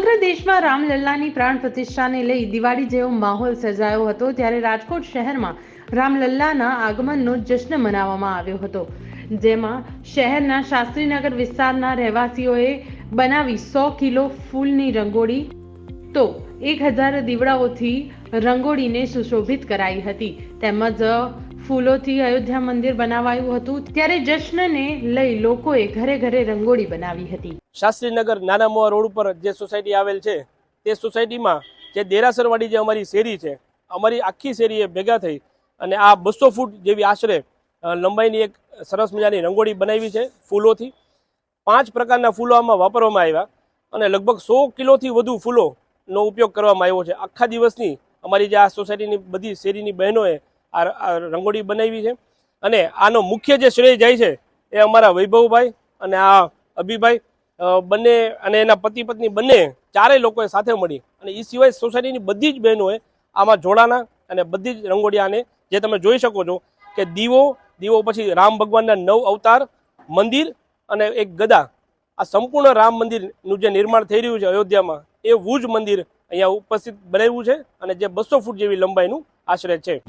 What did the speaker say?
દેશમાં રામલલ્લાની પ્રાણ પ્રતિષ્ઠાને લઈ દિવાળી જેવો માહોલ સર્જાયો હતો, ત્યારે રાજકોટ શહેરમાં રામલલ્લાના આગમનનો જશ્ન મનાવવામાં આવ્યો હતો. જેમાં શહેરના શાસ્ત્રીનગર વિસ્તારના રહેવાસીઓએ બનાવી સો કિલો ફૂલની રંગોળી, તો એક હજાર દીવડાઓથી રંગોળીને સુશોભિત કરાઈ હતી. તેમજ ફૂલોથી અયોધ્યા મંદિર બનાવાયું હતું. ત્યારે જશ્નને લઈ લોકોએ ઘરે ઘરે રંગોળી બનાવી હતી. શાસ્ત્રીનગર નાના મોવા રોડ ઉપર જે સોસાયટી આવેલ છે, તે સોસાયટીમાં જે દેરાસરવાડી જે અમારી શેરી છે, અમારી આખી શેરીએ ભેગા થઈ અને આ બસો ફૂટ જેવી આશરે લંબાઈની એક સરસ મજાની રંગોળી બનાવી છે ફૂલોથી. પાંચ પ્રકારના ફૂલો આમાં વાપરવામાં આવ્યા અને લગભગ સો કિલોથી વધુ ફૂલોનો ઉપયોગ કરવામાં આવ્યો છે. આખા દિવસની અમારી જે આ સોસાયટીની બધી શેરીની બહેનોએ આ રંગોળી બનાવી છે. અને આનો મુખ્ય જે શ્રેય જાય છે એ અમારા વૈભવભાઈ અને આ અભિભાઈ બંને અને એના પતિ પત્ની બંને ચારેય લોકોએ સાથે મળી. અને એ સિવાય સોસાયટીની બધી જ બહેનોએ આમાં જોડાના અને બધી જ રંગોળીયાને જે તમે જોઈ શકો છો કે દીવો દીવો પછી રામ ભગવાનના નવ અવતાર, મંદિર અને એક ગદા. આ સંપૂર્ણ રામ મંદિરનું જે નિર્માણ થઈ રહ્યું છે અયોધ્યામાં, એ જ મંદિર અહીંયા ઉપસ્થિત બનાવ્યું છે અને જે બસો ફૂટ જેવી લંબાઈનું આશરે છે.